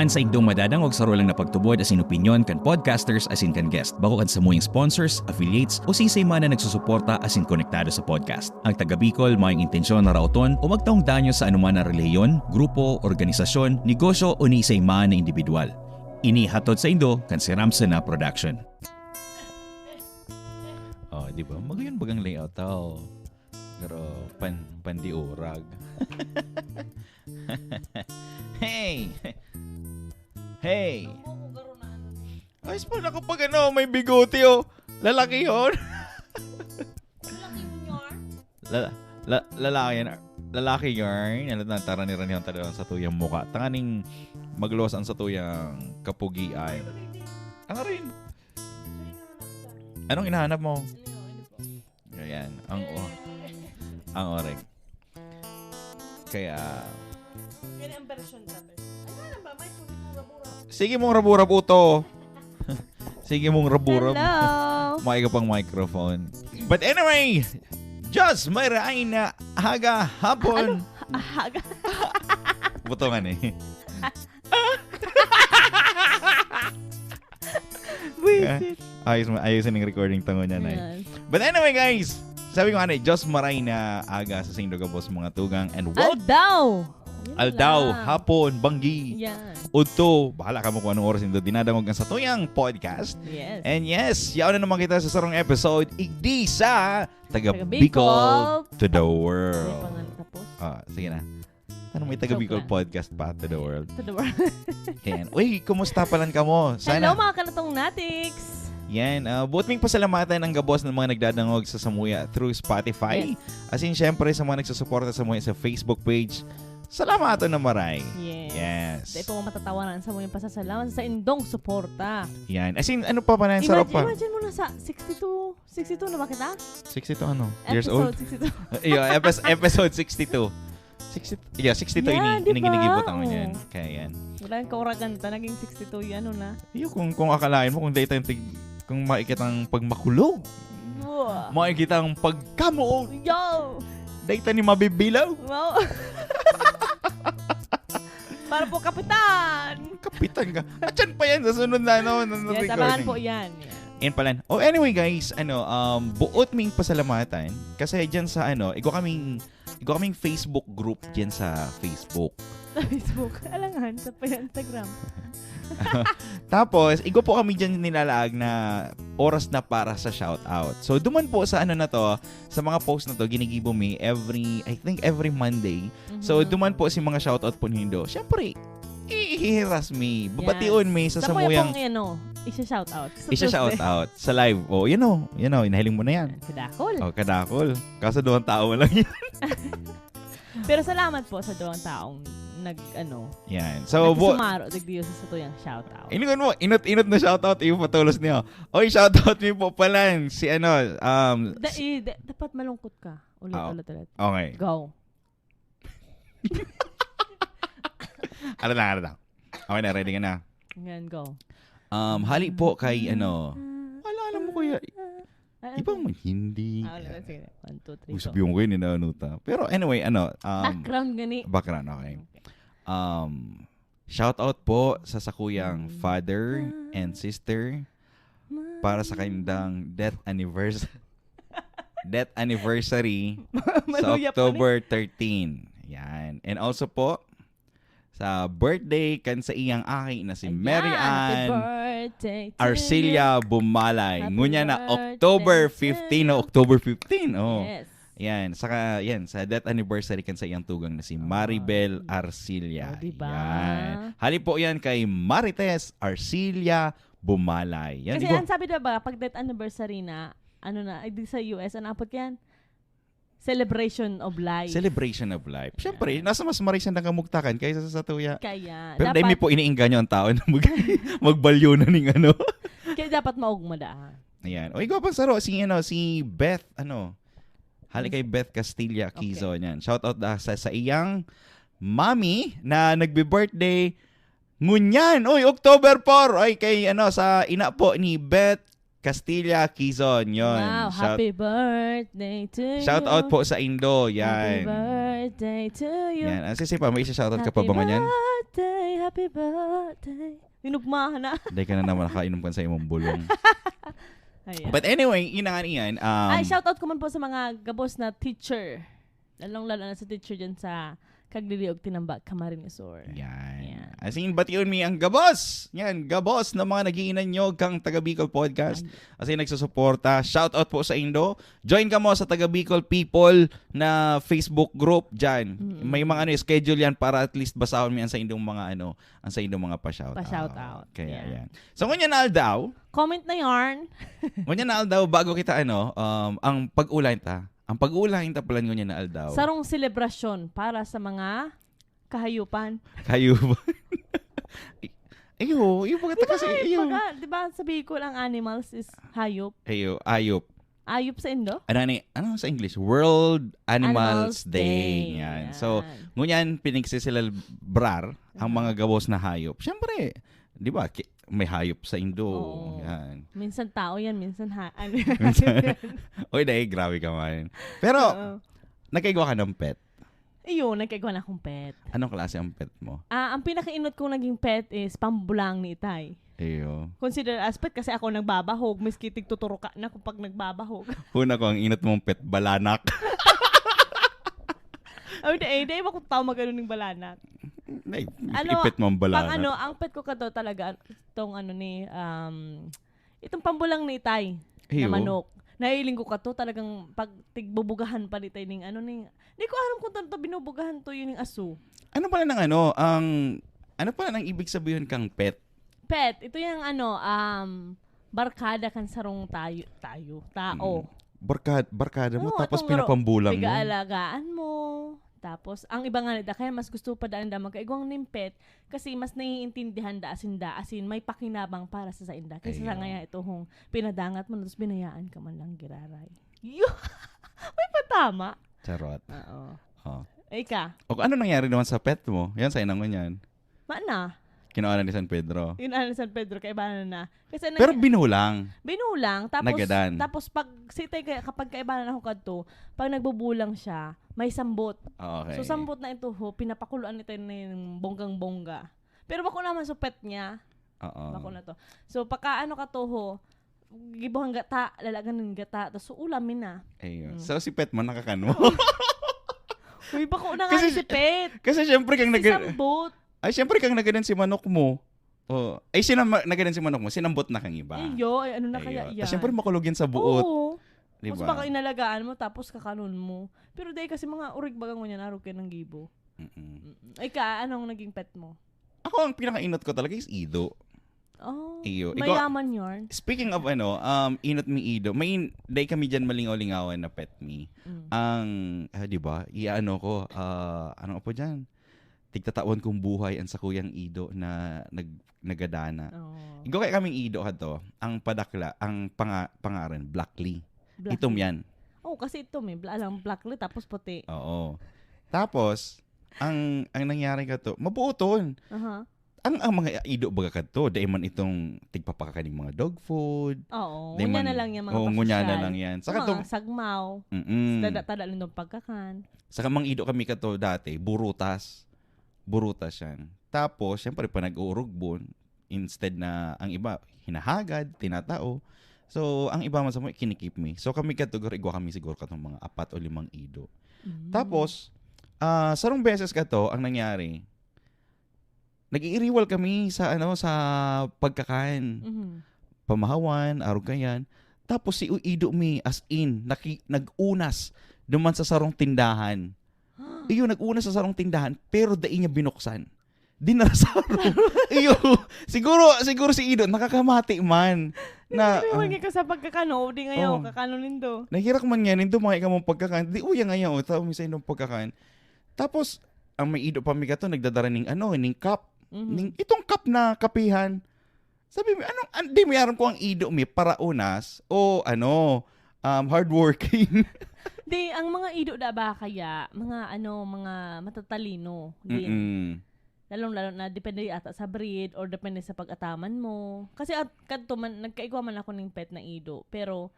An sa indong madadangog sa rolang na pagtubod as in opinion kan podcasters as in kan guest. Bako kan sa muyang sponsors, affiliates o sisay man na nagsusuporta as in konektado sa podcast. Ang taga Bicol mayong intensyon na rauton o magtaong danyo sa anuman na reliyon, grupo, organisasyon, negosyo o ni isay man na individual. Inihatod sa indo kan si Ramson na production. Oh, di ba? Magayon bagang layout tao. Pero pan pandiurag. hey! Hey! Ayos pa na kapag ano, may bigote oh. Lalaki yun. Lala, la, lalaki yan. Lalaki yun. Nalatara ni Ranihan talagang sa tuyang muka. Tanganing magluwas ang sa tuyang kapugi ay. Ang rin. Anong hinahanap mo? Ayan. Ang oreg. Kaya, Yan ang version natin. Ano ba? May pura-pura. sige mong rabu-rabu to. sige mong rabu-rabu. Hello! May ka pang microphone. But anyway, just may raay na haga hapon. Ahaga. Butongan eh. Ayos, ayos yung recording tango niya na Yes. But anyway guys, sabi ko na, Diyos maray na aga sa Singdo Gabos mga tugang and welcome Aldaw! Aldaw, hapon, banggi, Yan. udto. Bahala ka mo kung anong oras nito dinadamog ng sa tuyang podcast. Yes. And yes, yaw na naman kita sa sarong episode, igdi sa Taga Taga Bicol to the world. Ah, sige na. Ano may Taga Bicol podcast pa to the world. To the world. Yan. Uy, kumusta palan ka mo? Hello Sana. mga kanatong natics! Yan. Uh, buot ming pasalamatan ang gabos ng mga nagdadangog sa Samuya through Spotify. As in, syempre, sa mga nagsusuporta sa Samuya sa Facebook page. Salamat na maray. Yes. Yes. Dahil po matatawanan sa mga pasasalamat sa indong suporta. Yan. As in, ano pa pa na? Sarap Imagine, pa. imagine mo na sa 62. 62 na ba kita? 62 ano? Years old? Episode 62. Iyo, episode, episode 62. 60, yeah, 62 Yeah, ini, di ba? inigibot ang Oo. yan. Kaya yan. Wala yung kauragan ta. Naging 62 yan, ano na. Iyo, kung, kung akalain mo, kung data yung tig, kung makikita ang pagmakulog, Wow. makikita ang pagkamuo, Yo! data ni mabibilaw. Wow! Para po kapitan! Kapitan ka. At yan pa yan sa sunod na ano, na, na Yes, recording. po yan. yan. Pala. Oh, anyway guys, ano, um, buot ming pasalamatan kasi diyan sa ano, igo kaming igo kaming Facebook group diyan sa Facebook. Sa Facebook. Alangan, sa Instagram. Tapos, igo po kami diyan nilalaag na oras na para sa shoutout. So, duman po sa ano na to, sa mga post na to, ginigibo me every, I think every Monday. So, Mhm. duman po si mga shoutout po nindo. Siyempre, ihihiras me. Babation me sa Sa mo samuyang pong, ano, isa-shout out. Sa live. Oh, you know, you know, inahiling mo na yan. Si Dakol. Oh, kadakol. Kaso doon tao lang yun. Pero salamat po sa dalawang taong nag, ano, Yan. So, bu- nagsumaro, nagdiyo sa ito yung shout out. Iningon mo, inot-inot na shoutout yung patulos niyo. Oy, shoutout mo po pala si ano, um, Da, eh, da- dapat malungkot ka. Ulit, Oo. ulit, ulit. okay. Go. Ano lang, ano lang. Okay na, ready ka na. Ngayon, go. Um, hali po kay ano, ala, alam mo kuya, Ah, ibang man hindi. Ah, ulit, sige. One, two, three, Gusto mo inanuta. Pero anyway, ano, um, Background gani. background, okay. Um, shoutout po sa sakuyang father and sister para sa kanilang death anniversary. death anniversary sa October 13. Yan. And also po, sa birthday kan sa iyang aki na si Ayan, Mary Ann Arcelia Bumalay. Happy Ngunya na October to 15 o October 15. you. Oh. Yes. Yan, saka yan sa death anniversary kan sa iyang tugang na si Maribel Arcilia. Oh, diba? Yan. Hali po yan kay Marites Arcilia Bumalay. Yan, Kasi ikaw- ang sabi diba, pag death anniversary na, ano na, ay, di sa US, ano apot yan? Celebration of life. celebration of life. Siyempre, nasa mas marisan ng kamugtakan kaysa sa satuya. kaya, Pero dapat, dahil po iniinganyo ang tao na mag, magbalyo na ning ano. kaya dapat maugmada. Ayan. O ikaw pa saro, si, ano, si Beth, ano, hali kay Beth Castilla Quezon. Yan. Shout out da, sa, sa iyang mami na nagbe-birthday ngunyan. Uy, October 4. Ay, kay, ano, sa ina po ni Beth Castilla Quezon. Yun. Wow, shout, happy birthday to you. shout out po sa Indo. Happy Yan. birthday to you. Yan. Ang sisi pa, may isa shoutout ka pa ba Happy ngan yan? birthday, happy Happy birthday. Inugmahan na. Dahil ka na naman nakainom ka sa imong bulong. Ayan. But anyway, yun nga yan. Um, Ay, shoutout ko man po sa mga gabos na teacher. Lalong-lalo na sa teacher dyan sa Kagliliog Tinambak, Camarinesor. Yan. Yan. As in, batiyon mi ang gabos. Yan, gabos na mga nagiinan nyo kang Taga Bicol Podcast. As in, nagsusuporta. Shout out po sa Indo. Join ka mo sa Taga Bicol People na Facebook group dyan. Mm-mm. May mga ano, schedule yan para at least basahon mi ang sa Indong mga ano, ang sa Indong mga pa-shout Pa-shout out. Kaya Yan. yan. So, ngunyan na aldaw, Comment na yarn. ngunyan na aldaw, bago kita ano, um, ang pag-ulan ta. Ang pag-ulan ta pala ngunyan na aldaw. Sarong selebrasyon para sa mga kahayupan. Ba? Ayo, iyo ba kasi iyo. Baga, di ba sabi ko lang animals is hayop. Ayo, ayop. Ayop sa Indo? Ano ni ano sa English? World Animals, Animals Day. Day. Yan. Yan. So, ngunyan pinagsisilabrar ang mga gabos na hayop. Siyempre, 'di ba? May hayop sa Indo. Oo. Yan. Minsan tao yan, minsan ha. Ano Minsan- Oy, dahil grabe ka man. Pero Oo. nakaigwa ka ng pet. Ayun, nagkagawa na akong pet. Anong klase ang pet mo? Ah, ang pinakainot kong naging pet is pambulang ni Itay. Ayo. Consider as pet kasi ako nagbabahog. Miski tigtuturo ka na kung pag nagbabahog. Una ko ang inot mong pet balanak. Ay, di, eh, di ba kung tao magano ng balanak? Nay, Ano, ipet mo ang balanak. Pang ano, ang pet ko kato talaga, itong ano ni, um, itong pambulang ni Itay Ayo. na manok. Nahiling ko kato talagang pag tigbubugahan pa ni Itay ning ano ning, di ko alam kung tanto binubugahan to yun yung aso. Ano pala ng ano, ang ano pala ng ibig sabihin kang pet? Pet, ito yung ano, um, barkada kan sarong tayo, tayo, tao. Barkada, barkada mo, Oo, tapos pinapambulang mo. Tiga-alagaan mo. Tapos, ang iba nga nila, kaya mas gusto pa daan da magkaigwang nimpet kasi mas naiintindihan da asin da asin may pakinabang para sa sainda. Kaysa sa ngaya ito hong pinadangat mo tapos binayaan ka man lang giraray. Yo! may patama. Charot. Oo. Oh. Eh ka, O ano nangyari naman sa pet mo? Yan sa inang yan. mana. Kinuha ni San Pedro. Yun ano San Pedro, kaibahan na. Kasi Pero nag- binulang. binulang tapos Nagadan. tapos pag sitay kapag kaibahan ako kadto, pag nagbubulang siya, may sambot. Okay. So sambot na ito ho, pinapakuluan nito ng bonggang bongga. Pero bako naman sa pet niya, Oo. bako na to. So pagka ano ka to ho, gibuhang gata, lalagan ng gata, tapos so, ulamin na. Ayun. Mm. So si pet mo nakakan mo. Uy, bako na nga Kasi- si pet. Kasi syempre kang Si nag sambot. Ay syempre kang nagadan si manok mo. Oh, ay sinam nagadan si manok mo, sinambot na kang iba. Iyo, ay ano na kaya Ayun. yan. Ah, syempre makulog yan sa buot, Oo. Di Mas ba? baka inalagaan mo, tapos kakanon mo. Pero dahil kasi mga urig bagang mo niya, narog kayo ng gibo. Mm-mm. Ay ka, anong naging pet mo? Ako ang pinakainot ko talaga is Ido. Oh, Iyo. Ikaw- mayaman yarn. Speaking of ano, um, inot mi Ido, may day kami dyan malingaw-lingawan na pet me. Mm. Ang, ah, di ba, iano ko, ah, ano po dyan? Tigtatawan kong buhay ang sa kuyang Ido na nag, nagadana. Oh. Ikaw kaya kaming Ido ka to, ang padakla, ang panga, pangaran, Blackly. Black- Itom yan. Oh, kasi ito may bla- alam black lit tapos puti. Oo. Tapos, ang ang nangyari ka to, mabuoton. Aha. Ang ang mga ido baga ka to, dahil man itong tigpapakaning mga dog food. Oo. Ngunya na lang yan mga Oo, ngunya na lang yan. Saka mga to, sagmaw. mm Tada-tada lang ng pagkakan. Saka mang ido kami ka to dati, burutas. Burutas yan. Tapos, syempre, pa nag-uurugbon, instead na ang iba, hinahagad, tinatao. So, ang iba man sa mga kinikip me. So, kami kategori, igwa kami siguro katong mga apat o limang ido. Mm. Tapos, ah sarong beses ka to, ang nangyari, nag-iiriwal kami sa ano sa pagkakain. Mhm. Pamahawan, arugayan. Tapos si Ido mi as in naki, nag-unas duman sa sarong tindahan. Iyo nag-unas sa sarong tindahan pero dai niya binuksan. Di na sarong. Iyo siguro siguro si Ido nakakamati man na Hindi ka sa pagkakano, di ngayon, Oh. kakano nindo. Nahirak man yan, hindi mga ikamong pagkakan. Di uya nga yan, o, tao mi sa inyong pagkakan. Tapos, ang may ido pa mi to, nagdadara ning ano, ning cup. Mhm. Ning, itong cup na kapihan. Sabi mi, anong, an, di mayaran ko ang ido mi para unas o ano, um, hardworking. Di, ang mga ido da ba kaya, mga ano, mga matatalino. Mm-mm. Lalong lalo na depende ata sa breed or depende sa pag-ataman mo. Kasi at kadto man nagkaigwa man ako ng pet na ido, pero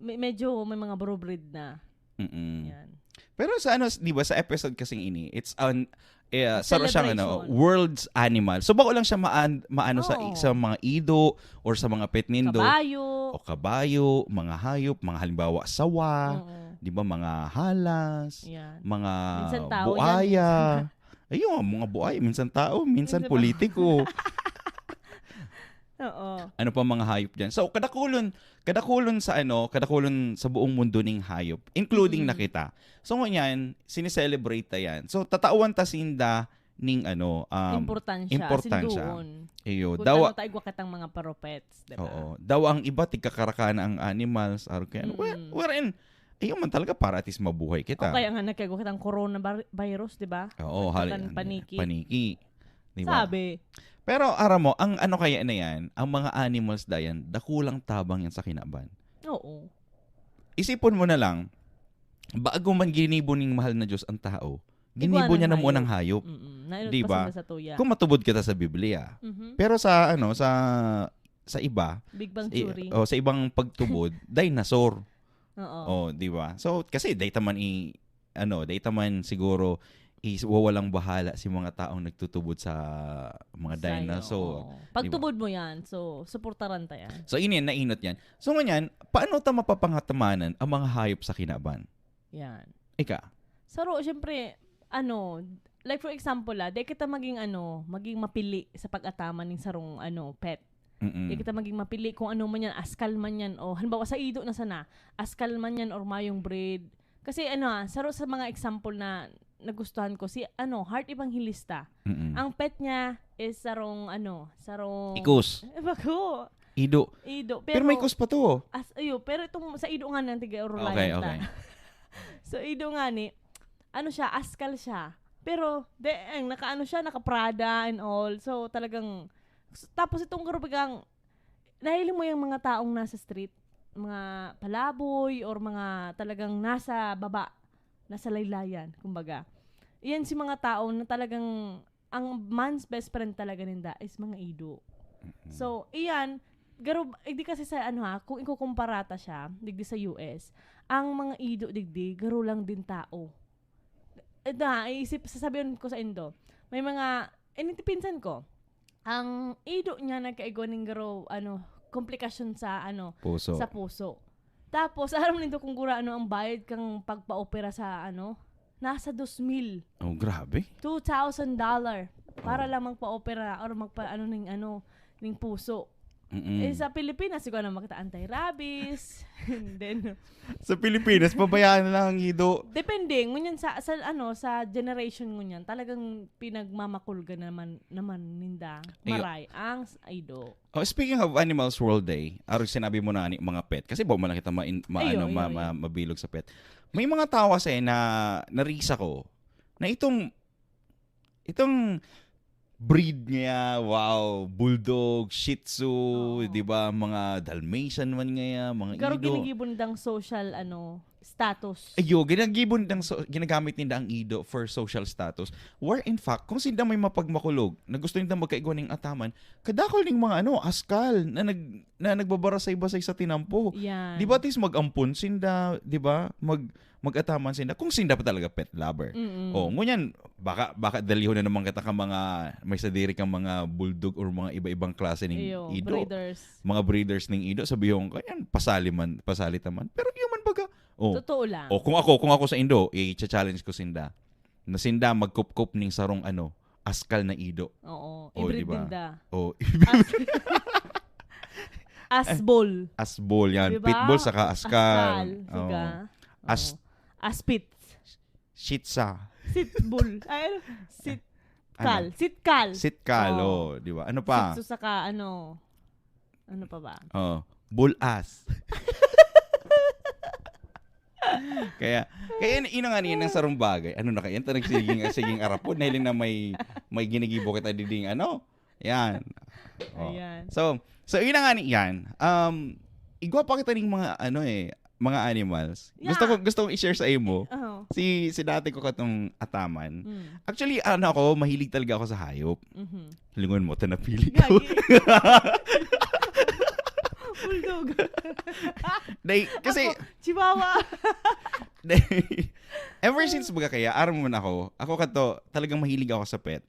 me- medyo may mga bro breed na. Mm-mm. Yan. Pero sa ano, di ba, sa episode kasing ini, it's an, eh, saro siyang ano, world's animal. So bako lang siya maan, maano sa Oo. sa mga ido or sa mga pet nindo Kabayo. o kabayo, mga hayop, mga halimbawa sawa, Oo. 'di ba mga halas, Yan. mga Minsan tao yan, buaya. Ayun, mga buaya, minsan tao, minsan Minsan- politiko. Oo. ano pa mga hayop diyan. So kadakulon, kadakulon sa ano, kadakulon sa buong mundo ning hayop, including Mm. na kita. So ngunyan, sineselebrate ta yan. So tatawan ta sinda ning ano, um, importansya. importansya. Iyo, daw tayo tayo katang mga paropets, diba? Oo. Daw ang iba tigkakarakana ang animals aro kaya. Mm-mm. Well, wherein ayun man talaga para at least mabuhay O kita. kaya nga nagkago kitang coronavirus, di ba? Oo, hal- paniki. Paniki. Diba? Sabi. Pero ara mo, ang ano kaya na yan, ang mga animals dayan, dakulang tabang yan sa kinaban. Oo. Isipon mo na lang, bago man ginibo ning mahal na Diyos ang tao, ginibo niya na hayop. ng hayop. Mm-mm. Na, Di ba? Kung matubod kita sa Biblia. Mhm. Pero sa ano, sa sa iba, Big Bang i- Theory. o sa ibang pagtubod, dinosaur. Oo. Oh, di ba? So kasi data man i ano, data man siguro is wawalang bahala si mga taong nagtutubod sa mga Sa'yo, dinosaur. Pagtubod mo yan, so, suportaran ta yan. So inin nainot yan. So ngunyan, paano ta mapapangatamanan ang mga hayop sa kinaban? Yan. Ika. Saro, syempre, ano, like for example, ah, di kita maging ano, maging mapili sa pag-ataman ng sarong ano, pet. Mm-mm. Di kita maging mapili kung ano man yan, askal man yan, o halimbawa sa ido na sana, askal man yan or mayong breed. Kasi ano ah, saro sa mga example na nagustuhan ko, si ano, Heart Evangelista. Mm-mm. Ang pet niya is sarong ano, sarong... Ikus. Eh, bako. Ido. Ido. Pero, Pero, may ikus pa to. As, ayo, pero itong sa ido nga ng tiga Orlando. Okay, okay. So, ido nga ni, ano siya, askal siya. Pero, de, ang nakaano siya, naka-Prada and all. So, talagang, tapos itong karubigang, dahil mo yung mga taong nasa street, mga palaboy, or mga talagang nasa baba, nasa laylayan, kumbaga. Iyan si mga tao na talagang, ang man's best friend talaga ninda is mga ido. So, iyan, garo, hindi kasi sa ano ha, kung ikukumparata siya, digdi sa US, ang mga ido digdi, garo lang din tao. Ito ha, iisip, sasabihin ko sa Indo, may mga, initipinsan ko, ang ido niya nagkaigo ng garo, ano, komplikasyon sa, ano, Puso. sa puso. Tapos, alam nito kung gura ano ang bayad kang pagpa-opera sa, ano, nasa 2,000. oh, grabe. $2,000 para lang magpa-opera or magpa ano ning ano ning puso. Mm-mm. Eh sa Pilipinas siguro na makita anti-rabies. And then Sa Pilipinas, pabayaan na lang ang ido. depende ngunyan sa sa ano sa generation ngunyan talagang pinagmamakulga naman naman ninda Ayo. maray ang aido. Oh, speaking of Animals World Day, aro sinabi mo na ani mga pet kasi ba man kita ma, ma, Ayo, ano, ayo, ma, ayo. ma- mabilog sa pet. May mga tao kasi na narisa ko na itong itong breed niya, wow, bulldog, shih tzu, Oo. 'di ba, mga dalmatian man ngaya, mga Garo ido. ginigibon dang social ano status. Ayo, ginagibon ng so, ginagamit nila ang ido for social status. Where in fact, kung sila may mapagmakulog, na gusto nila magkaigo ng ataman, kadakol ning mga ano, askal na nag na nagbabara sa iba sa tinampo. Yan. Di ba tis magampun sinda, di ba? Mag magataman sinda kung sinda pa talaga pet lover. Mm-mm. Oh, ngunyan baka baka dalihon na naman kita ka mga may sadiri kang mga bulldog or mga iba-ibang klase ng Iyo, ido breeders. mga breeders ng ido sabihin ko yan pasali man pasali taman pero human baga oh Totoo lang. o kung ako kung ako sa Indo i-challenge ko sinda na sinda magkup-kup ning sarong ano askal na ido Oo. Oh, I-breed diba? ninda. o As, asbol. asbol yan Diba? pitbull saka askal, Askal. Oo. Siga. As-. Aspit. shitsa Sitbull. Ay, ano? Sitkal. Ano? Sitkal. sitkal Oo. oh, di ba ano pa Sitsu saka ano. Ano pa ba? oh bulas kaya kaya yun nga niyan ng sarong bagay ano na kaya tanong siging siging arapod na na may may ginigibo kita diding ano yan oh. Ayan. So, so yun na nga ni yan. Um, igwa pa kita ng mga ano eh, mga animals. Gusto ko Yeah. gusto kong i-share sa iyo mo. Oh. Si si dati ko katong ataman. Mm. Actually, ano ako, mahilig talaga ako sa hayop. Mhm. Lingon mo, ito napili ko. Bulldog. Dahil- kasi, Ako, Chihuahua. dahil, Ever since baga kaya, aram mo man ako, ako kato, talagang mahilig ako sa pet.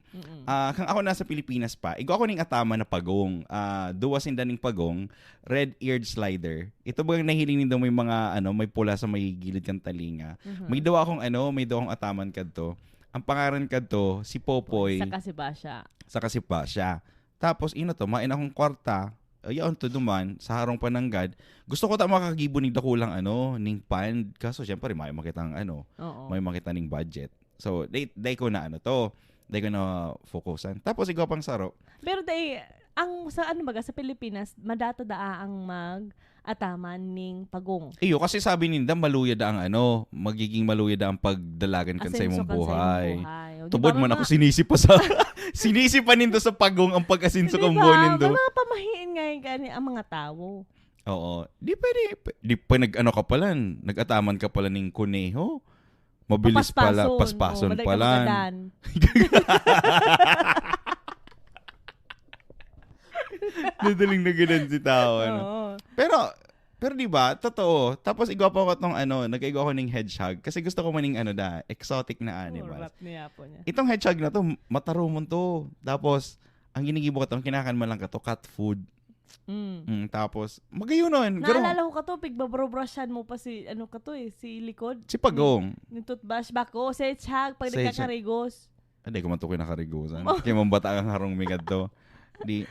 Ah, kang ako nasa Pilipinas pa, igo ako ning atama na pagong. Ah, duwas inda ning pagong, red-eared slider. Ito bagang nahiling nindo may mga ano, may pula sa may gilid kang talinga. Mhm. May daw akong ano, may daw akong ataman kadto. Ang pangaran kadto si Popoy Sa kasi ba siya? sa kasipa siya. Tapos ino to, main akong kwarta. Ayaw to duman sa harong pananggad. Gusto ko ta makagibo ning dakulang ano, ning pan. Kaso syempre may makita ang ano, Oo. may makita ning budget. So, day, day ko na ano to. Day ko na focusan. Tapos ikaw pang saro. Pero day, ang sa ano baga sa Pilipinas, madata daa ang mag ataman ning pagong. Iyo, kasi sabi ninda maluya da ang ano, magiging maluya da ang pagdalagan kan sa imong buhay. buhay. Tubod man ako sinisi pa sa sinisi pa nindo sa pagong ang pag-asinso kang buwan nindo. Mga pamahiin nga gani ang mga tao. Oo. Di pwede. Di pa nag-ano ka pala. Nag-ataman ka pala ng kuneho. Mabilis pala. Paspason Oh, pala. Nadaling na ganun si tao. Ano. Oo. Pero, pero di ba, totoo. Tapos igawa pa ako tong ano, nag-igawa ko ng hedgehog. Kasi gusto ko maning ano da, exotic na animals. rap niya po niya. Itong hedgehog na to, matarumon to. Tapos, ang ginigibo ko to, ang kinakan mo lang ka to, cat food. Mm. Mm, tapos. Garo. Naalala ko ka to, pigbabrobrushhan mo pa si, ano ka to eh, si likod. Si Pagong. Yung toothbrush bako, sa etchag, pag Sa etchag. nagkakarigos. Hindi ko man to kinakarigusan. Oh. Kaya mambata ang harong migad to. Di.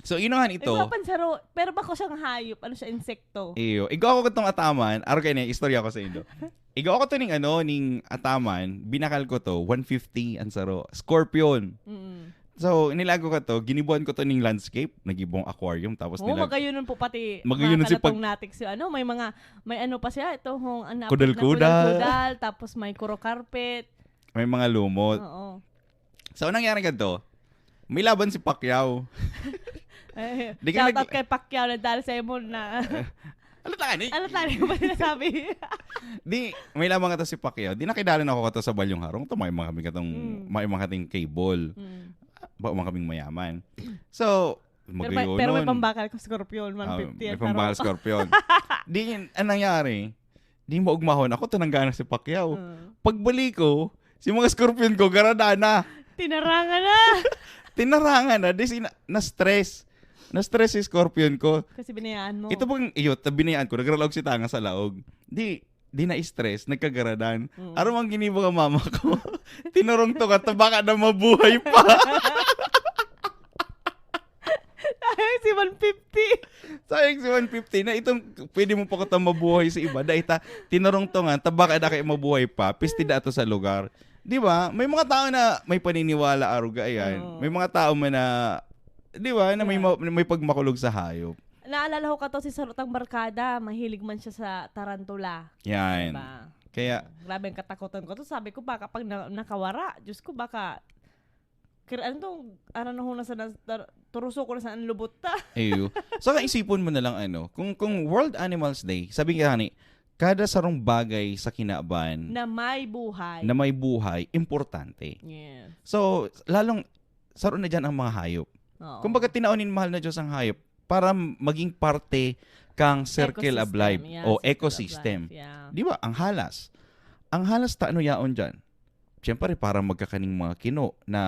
So, inuhan ito. Ito. pansaro, pero bako siyang hayop, ano siya, insekto. Iyo. Igaw ko itong ataman. Araw kayo niya, istorya ko sa inyo. Igaw ko to ning ano, ning ataman. Binakal ko to, 150 ang saro. Scorpion. Mm. So, nilago ko to, ginibuan ko to ning landscape, nagibong aquarium, tapos Oo, nilag... magayunon po pati Magayunon si mga kalatong natik siya. Ano, may mga, may ano pa siya, ito, hong, ano, Kudal-kudal. kudal, tapos may kuro carpet. May mga lumot. Oo. So, anong nangyari ka to? May laban si Pacquiao. Eh, Di ka shout out nag- kay Pacquiao na dahil sa mo na, Ano ta ni? ano tayo ba sinasabi? Di, may laban ka to si Pacquiao. Di nakidala na ako ka to sa Balyong Harong. To may mga kami katong, Mm. may mga kating cable. Mm. Ba, mga kaming mayaman. So, Pero, may, magayon pero may pambakal ko Scorpion, 150. Ah, may taro. pambakal scorpion. di, anong nangyari? Di mo ugmahon. Ako tinangganan si Pacquiao. Mm. Pagbalik ko, si mga scorpion ko, garada na. Tinarangan na! Tinarangan na. Di, sina- na-stress. Na-stress si scorpion ko. Kasi binayaan mo. Ito bang iyo, tabinayaan ko, nagralog si tanga sa laog. Di, di na-stress, nagkagaradan. Mm. Araw ang ginibo ka mama ko. Tinurong to ka, to baka na mabuhay pa. Ay, si 150. Sayang si 150 na itong pwede mo pa ko mabuhay sa iba. Dahil ta, tinurong to nga, tabaka na kayo mabuhay pa, pisti da to sa lugar. Di ba? May mga tao na may paniniwala aruga yan. Oo. May mga tao man na, di ba, na may, Yeah. ma- may pagmakulog sa hayop. Naalala ko ka to si Sarutang Barkada. Mahilig man siya sa tarantula. Yan. Diba? Kaya, Grabe ang katakutan ko. To sabi ko, baka pag na- nakawara, Diyos ko, baka Kira, ano to? Ano na huna sa nas- tar- turuso ko na sa lubot ta. Eyo. So isipon mo na lang ano, kung kung World Animals Day, sabi nga ni, kada sarong bagay sa kinaaban na may buhay. na may buhay, importante. yes. So, lalong saro na dyan ang mga hayop. Oo. Kumbaga tinaunin mahal na Diyos ang hayop para maging parte kang circle of Ecosystem. life Yeah, o of ecosystem. life. Yeah. Di ba? Ang halas. Ang halas ta ano yaon dyan? Siyempre, para magkakaning mga kino na,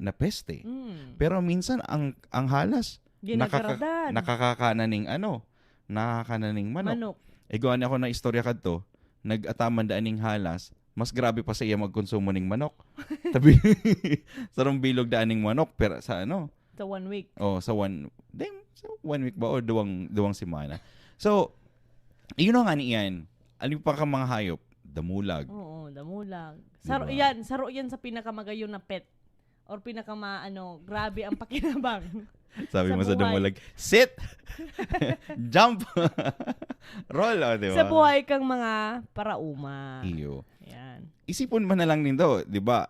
na peste. Mm. Pero minsan, ang, ang halas, Ginagaradan. nakakakananing ano, nakakananing manok. Manok. E gawa ako na istorya kadto, nag-ataman daan ning halas, mas grabe pa sa iya magkonsumo ning manok. Tabi sarong bilog daan ning manok pero sa ano, Sa one week. oh sa one damn, sa one week ba o duwang duwang semana. So, yun na nga ni iyan. Ano pa ka mga hayop? Damulag. Oo, damulag. Saro Diba? yan, saro yan sa pinakamagayon na pet. Or pinakama, ano, grabe ang pakinabang. Sabi sa mo sa buhay. damulag, sit! Jump! Roll, oh, di ba? Sa buhay kang mga parauma. Iyo. Yan. isipon man na lang nindo, 'di ba?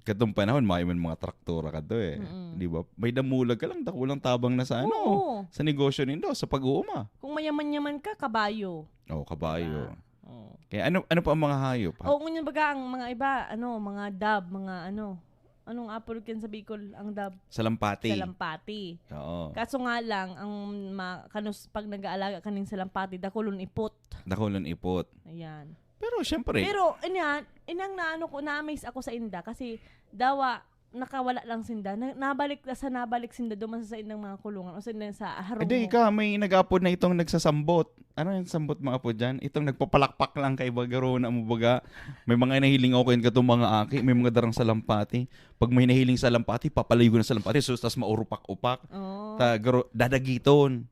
Katong panahon may man mga traktora kadto eh. Mm-mm. 'Di ba? May damulag ka lang dakulang tabang na sa ano, Oo. sa negosyo nindo sa pag-uuma. Kung mayaman-yaman ka, kabayo. Oh, kabayo. Oo. Kaya ano ano pa ang mga hayop? Ha? Oo, ngunyan baga ang mga iba, ano, mga dab, mga ano, anong apple kin sa Bicol, ang dab, Sa lampati. salampati. Oo. Kaso nga lang, ang ma, kanus, pag nag-aalaga kaning salampati, dakulon ipot. Dakulon ipot. Ayan. Pero syempre, Pero, inyan, inang na ano ko, na-amaze ako sa inda kasi dawa, nakawala lang sinda. Na, nabalik sa nabalik sinda duman sa indang mga kulungan o sa sa harong Hindi, ka, may nag-upload na itong nagsasambot. Ano yung sambot mga po dyan? Itong nagpapalakpak lang kay Bagaro na mo baga. May mga nahiling ako yun katong mga aki. May mga darang salampati. Pag may nahiling sa lampati, papalayo ko na sa lampati. So, tas maurupak-upak. Oh. Ta, garo, dadagiton.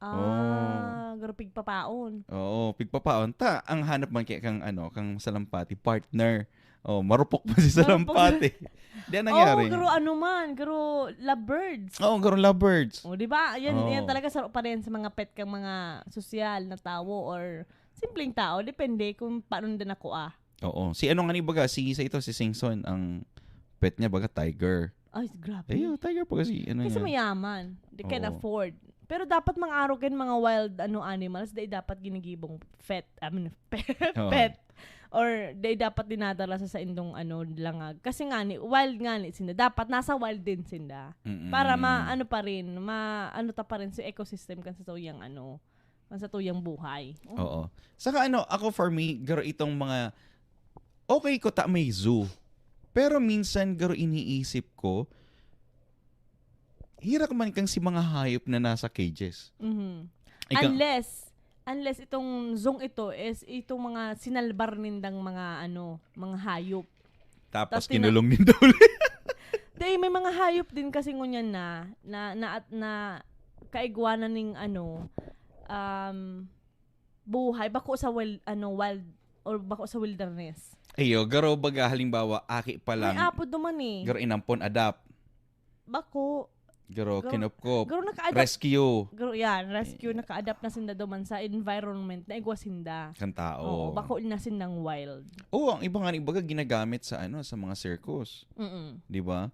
ah, garo pigpapaon. Oo, pigpapaon. Ta, ang hanap man kay kang ano, kang salampati, partner. Oh, marupok pa si Marupok. salampati. Di ang nangyari. Oh, garo ano man, garo lovebirds. Oo, garo lovebirds. O, di ba? Yan, Oo. yan talaga sa pa rin sa mga pet kang mga sosyal na tao or simpleng tao. Depende kung paano din ako ah. Oo. Si ano nga ni baga, si isa ito, si Singson, ang pet niya baga, tiger. Ay, grabe. Ayun, tiger pa kasi. Ano Kasi niya. mayaman. They can Oo. afford. Pero dapat mga araw mga wild ano animals, they dapat ginigibong pet, I mean, pet, Oo. pet. Or they dapat dinadala sa sa indong ano langag. Kasi nga ni, wild nga ni sinda. Dapat nasa wild din sinda. Mm-mm. Para ma ano pa rin, ma ano ta pa rin sa ecosystem kan sa tuyang ano, kan sa tuyang buhay. Oh. Oo. Saka ano, ako for me, garo itong mga, okay ko ta may zoo. Pero minsan, garo iniisip ko, hirap man kang si mga hayop na nasa cages. Mhm. Ikaw, Unless unless itong zong ito is itong mga sinalbar nindang mga ano, mga hayop. tapos tina- kinulong din daw ulit. Day, may mga hayop din kasi ngunyan na na na at na kaigwanan ning ano um buhay bako sa wild ano wild or bako sa wilderness. Ayo, garo baga halimbawa, aki pa May lang. apo duman eh. Garo inampon, adapt. Bako. Garo, Garo- kinupkop. Garo naka-adapt. Rescue. Garo yan, rescue naka-adapt na sinda duman sa environment na igwa sinda. Kan tao. Oo, bako na sindang wild. Oo, ang iba nga ibaga ginagamit sa ano sa mga circus, Mm. 'di ba?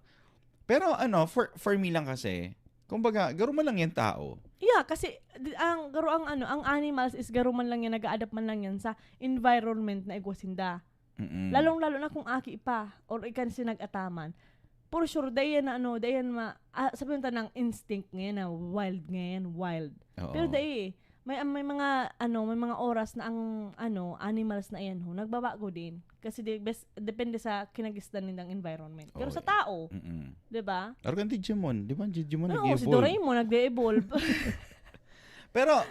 Pero ano, for for me lang kasi, kumbaga, garo man lang 'yan tao. Yeah, kasi ang garo ang ano, ang animals is garo man lang yan nag-adapt man lang yan sa environment na igwa sinda. Mm-mm. Lalong-lalo na kung aki pa or ikan sinag-ataman. For sure, dayan na ano, dayan ma, ah, sabihin ta ng instinct ngayon na wild ngayon, wild. Oo. Pero dai, may may mga ano, may mga oras na ang ano, animals na yan ho, nagbabago din. Kasi di, best, depende sa kinagisdan nilang environment. Pero Oo, sa tao. 'di ba? Argan Digimon, di ba? Digimon Oo, si nag-evolve. Doraemon nagde-evolve. Pero,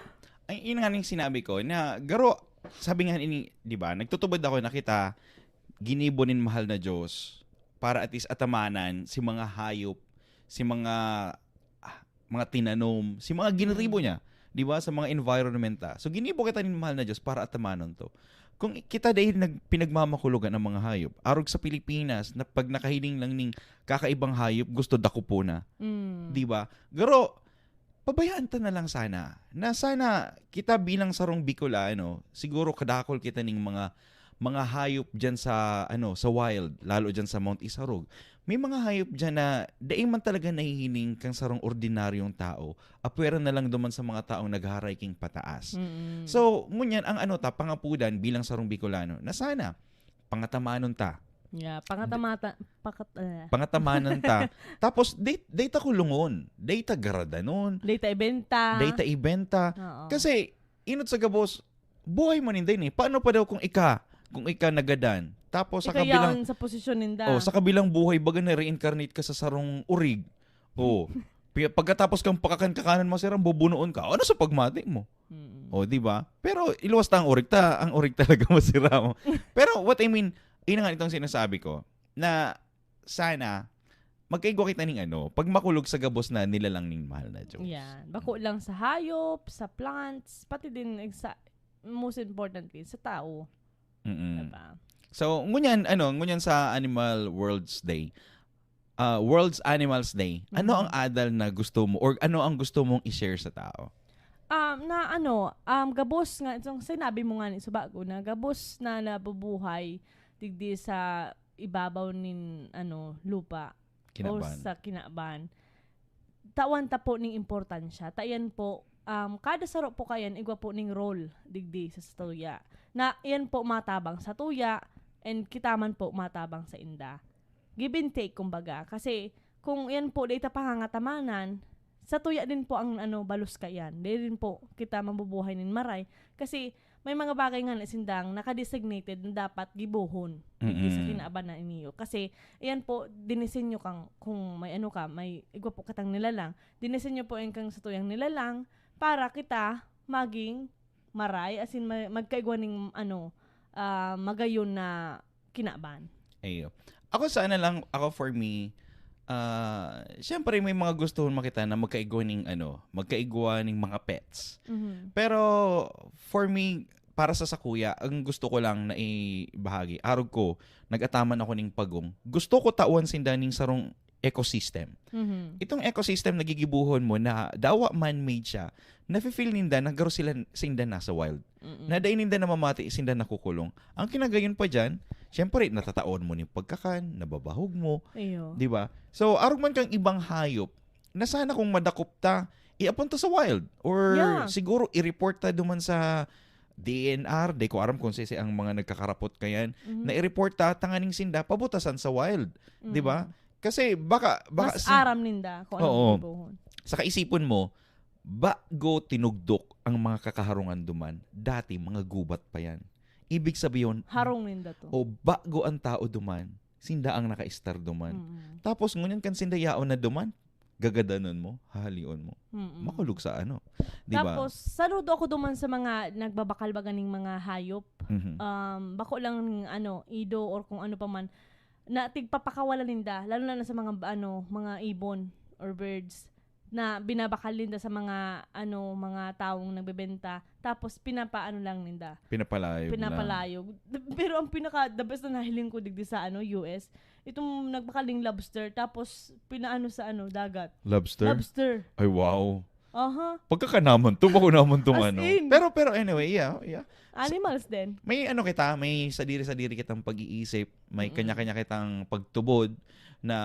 ay, yun nga sinabi ko, na garo, sabi nga ini, di ba, nagtutubad ako nakita, ginibonin mahal na Diyos para at least atamanan si mga hayop, si mga ah, mga tinanom, si mga ginribo niya, di ba, sa mga environmenta. So, ginibo kita ni mahal na Diyos para atamanon to. Kung kita dahil nag, pinagmamakulugan ng mga hayop, arog sa Pilipinas, na pag nakahiling lang ning kakaibang hayop, gusto dako po na. mm. Di ba? Pero, pabayaan ta na lang sana. Na sana, kita bilang sarong Bicolano, siguro kadakol kita ning mga mga hayop dyan sa, ano, sa wild, lalo dyan sa Mount Isarog. May mga hayop dyan na daing man talaga nahihiling kang sarong ordinaryong tao, apwera na lang duman sa mga taong nag-hiking pataas. Mm-mm. So, ngunyan, ang ano ta, pangapudan bilang sarong Bicolano, na sana, pangatamanon ta, yeah, pangatamata, pakat, uh, pangatamanan ta. Tapos, date, data kulungon, data garadanon, data ibenta. data ibenta. Oo. Kasi, inot sa gabos, buhay mo din eh. Paano pa daw kung ika, kung ika nagadan? Tapos sa Ikaw kabilang, sa posisyon ninda. oh, sa kabilang buhay, baga na reincarnate ka sa sarong urig. Oh. Pi- Pagkatapos kang pakakan kakanan masirang bubunuon ka. Ano sa pagmati mo? Mm-mm. O, di ba? Pero iluwas ta ang urig ta, ang urig talaga masira mo. Pero what I mean, yun nga itong sinasabi ko, na sana, magkaigwa kita ning ano, pag makulog sa gabos na nilalang ning mahal na Diyos. Yan. Bako lang sa hayop, sa plants, pati din sa most importantly sa tao, Mm-mm. diba? So, ngunyan, ano, ngunyan sa Animal World's Day, uh, World's Animals Day, ano Mhm. ang adal na gusto mo or ano ang gusto mong i-share sa tao? Um, na ano, um, gabos nga, itong sinabi mo nga ni sa bago na gabos na nabubuhay digdi sa ibabaw nin ano lupa o Kinaban. sa kinaban. Tawan ta po ning importansya. Tayan po um, kada saro po kayan igwa po ning role digdi sa tuya. Na yan po matabang sa tuya and kitaman po matabang sa inda. Give and take kumbaga kasi kung yan po data pangangatamanan sa tuya din po ang ano balus kayan. Di rin po kita mabubuhay nin maray kasi may mga bagay nga na sindang nakadesignated na dapat gibuhon hindi sa kinaaban na iniyo. Kasi, ayan po, dinisenyo kang, kung may ano ka, may igwa po katang nilalang, dinisenyo po yung kang sa tuyang nilalang para kita maging maray, as in ma- magkaigwa ano, ah, magayon na kinaaban. Ayo. Ako sana lang, ako for me, ah, syempre may mga gusto makita na magkaigwa ng ano, magkaigwa ng mga pets. Mhm. Pero for me, para sa sakuya, ang gusto ko lang na ibahagi, arog ko, nag-ataman ako ng pagong. Gusto ko tauan sindaning sarong ecosystem. Mhm. Itong ecosystem nagigibuhon mo na dawa man-made siya, nafe-feel ninda nagaro sila sinda nasa wild. Mm-mm. Na dahil ninda namamati sinda nakukulong. Ang kinagayon pa dyan, syempre natataon mo ng pagkakan, nababahog mo. Di ba? So, arog man kang ibang hayop, na sana kung madakop ta, iapunta sa wild. Or Yeah. siguro i-report ta duman sa DNR, di ko aram kung sisi ang mga nagkakarapot kayan, Mhm. na i-report ta tanganing sinda pabutasan sa wild. Di ba? Mhm. Kasi baka, baka Mas sin- aram ninda kung ano Oo. sa kaisipon mo, bago tinugdok ang mga kakaharungan duman, dati mga gubat pa yan. Ibig sabihin, Harong ninda to. o bago ang tao duman, sinda ang naka-star duman. Mm-mm. Tapos ngunyan kan sindayaon na duman, gagadanon mo, hahalion mo. Mm-mm. Makulog sa ano. Di ba? Tapos, saludo ako duman sa mga nagbabakal ba ganing mga hayop. Mhm. Um, bako lang ng ano, ido or kung ano pa man, na tigpapakawala ninda, lalo na, na sa mga ano, mga ibon or birds na binabakal ninda sa mga ano mga taong nagbebenta tapos pinapaano lang ninda Pinapalayog na. pinapalayog pero ang pinaka the best na nahiling ko digdi sa ano US itong nagbakaling lobster tapos pinaano sa ano dagat Lobster? lobster Ay, wow. Aha Pagkakanaman to, bako naman tong As ano. in. Pero, pero anyway, yeah, yeah. animals din May ano kita, may sadiri-sadiri kitang pag-iisip, may kanya-kanya kitang pagtubod na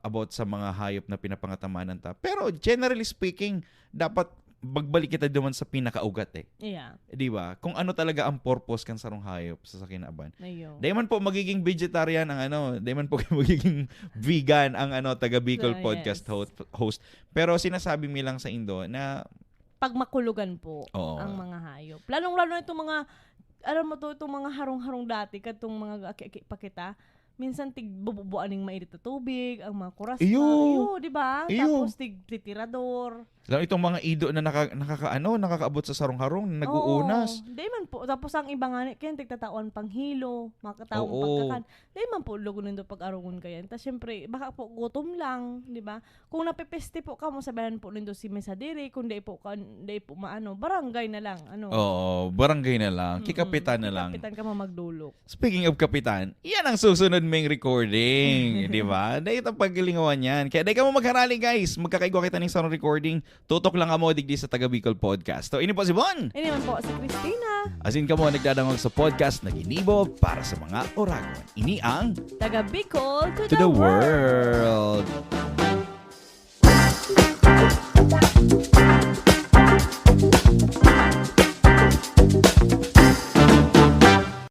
about sa mga hayop na pinapangatamaan ta. Pero generally speaking, dapat bagbalik kita duman sa pinakaugat eh. yeah 'Di ba? Kung ano talaga ang purpose kan sarong hayop sa sakinaban. ayo Di man po magiging vegetarian ang ano, di man po magiging vegan ang ano taga Bicol Ah, podcast yes. host, host. Pero sinasabi mi lang sa Indo na pag makulugan po Oo. ang mga hayop. Lalong-lalo itong mga, alam mo to, itong mga harong-harong dati, katong mga aki- pa kita, minsan tig bububuan ng mainit na tubig, ang mga kuras Iyo. Iyo, di ba? Tapos tig titirador. lalo itong mga ido na naka, nakakaano, nakakaabot sa sarong-harong, na nag-uunas. Di man po. Tapos ang iba nga, kaya tigtatawan pang hilo, mga kataong Oo. pagkakan. Di man po, lugo nindo pag-arungon kayan. Tapos syempre, baka po gutom lang, di ba? Kung napipeste po ka mo, sabihan po nindo si Mesadiri, kung di po, ka, di po maano, barangay na lang. Ano? Oo, barangay na lang, kikapitan na lang. Kikapitan ka mo magdulok. Speaking of kapitan, yan ang susunod meron may recording, di ba? Dahil ang paggalingawan yan. Kaya dahil ka mo magharali guys, magkakaigwa kita ng isang recording, tutok lang ka mo digdi sa Taga Bicol Podcast. So, ini po si Bon. Ini naman po si Christina. As in ka mo nagdadangog sa podcast na ginibo para sa mga oragon. Ini ang Taga Bicol to, to the, the world. world.